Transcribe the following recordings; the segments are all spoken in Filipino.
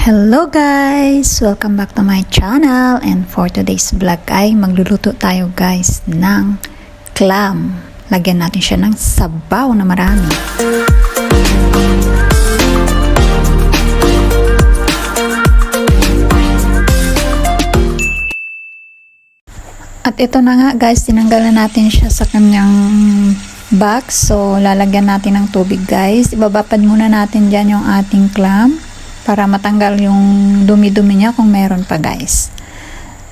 Hello guys! Welcome back to my channel and for today's vlog ay magluluto tayo guys ng clam. Lagyan natin siya ng sabaw na marami. At ito na nga guys, tinanggal na natin siya sa kanyang box. So, lalagyan natin ng tubig guys. Ibababad muna natin dyan yung ating clam para matanggal yung dumi-dumi niya kung meron pa guys.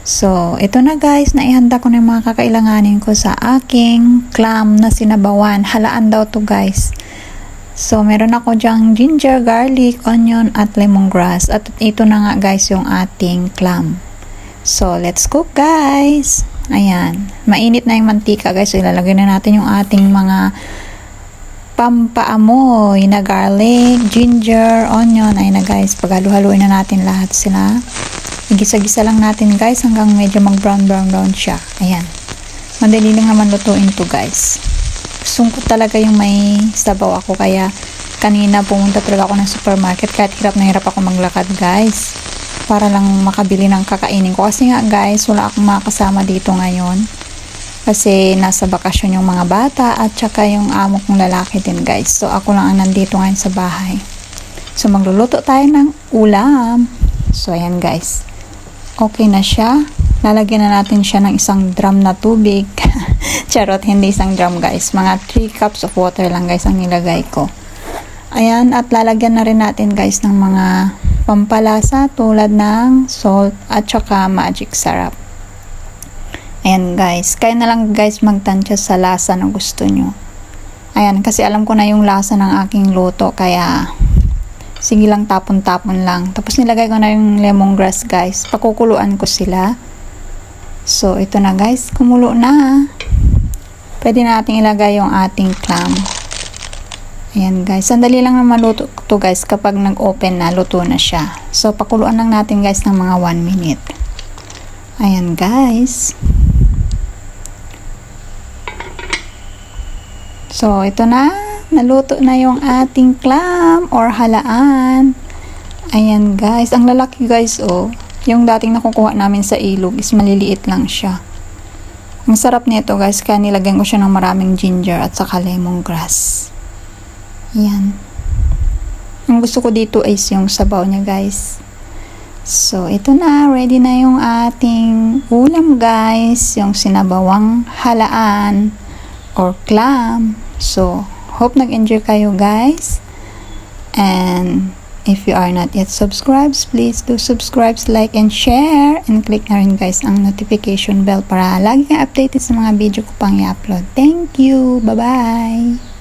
So, ito na guys, naihanda ko na yung mga kakailanganin ko sa aking clam na sinabawan. Halaan daw to guys. So, meron ako dyang ginger, garlic, onion, at lemongrass. At ito na nga guys yung ating clam. So, let's cook guys! Ayan. Mainit na yung mantika guys. So, ilalagay na natin yung ating mga pampaamoy na garlic, ginger, onion. Ayun na guys. Paghalu-haluin na natin lahat sila. Igisa-gisa lang natin guys hanggang medyo mag-brown brown brown siya. Ayan. Madali lang naman lutuin to guys. Sungkot talaga yung may sabaw ako kaya kanina pumunta talaga ako ng supermarket kahit hirap na hirap ako maglakad guys para lang makabili ng kakainin ko kasi nga guys wala akong makasama dito ngayon kasi nasa bakasyon yung mga bata at saka yung amo kong lalaki din guys. So ako lang ang nandito ngayon sa bahay. So magluluto tayo ng ulam. So ayan guys. Okay na siya. Lalagyan na natin siya ng isang drum na tubig. Charot hindi isang drum guys. Mga 3 cups of water lang guys ang nilagay ko. Ayan at lalagyan na rin natin guys ng mga pampalasa tulad ng salt at saka magic sarap ayan guys. Kaya na lang guys magtansya sa lasa na gusto nyo. Ayan kasi alam ko na yung lasa ng aking luto kaya sige lang tapon-tapon lang. Tapos nilagay ko na yung lemongrass guys. Pakukuluan ko sila. So ito na guys. Kumulo na. Pwede natin ilagay yung ating clam. Ayan guys, sandali lang naman luto to guys kapag nag-open na, luto na siya. So, pakuluan lang natin guys ng mga 1 minute. Ayan guys. So, ito na. Naluto na yung ating clam or halaan. Ayan guys, ang lalaki guys oh. Yung dating nakukuha namin sa ilog is maliliit lang siya. Ang sarap nito guys, kaya nilagyan ko siya ng maraming ginger at saka lemongrass. Yan. Ang gusto ko dito is yung sabaw niya, guys. So, ito na. Ready na yung ating ulam, guys. Yung sinabawang halaan or clam. So, hope nag-enjoy kayo, guys. And if you are not yet subscribed, please do subscribe, like, and share. And click na rin, guys, ang notification bell para lagi kang updated sa mga video ko pang i-upload. Thank you. Bye-bye.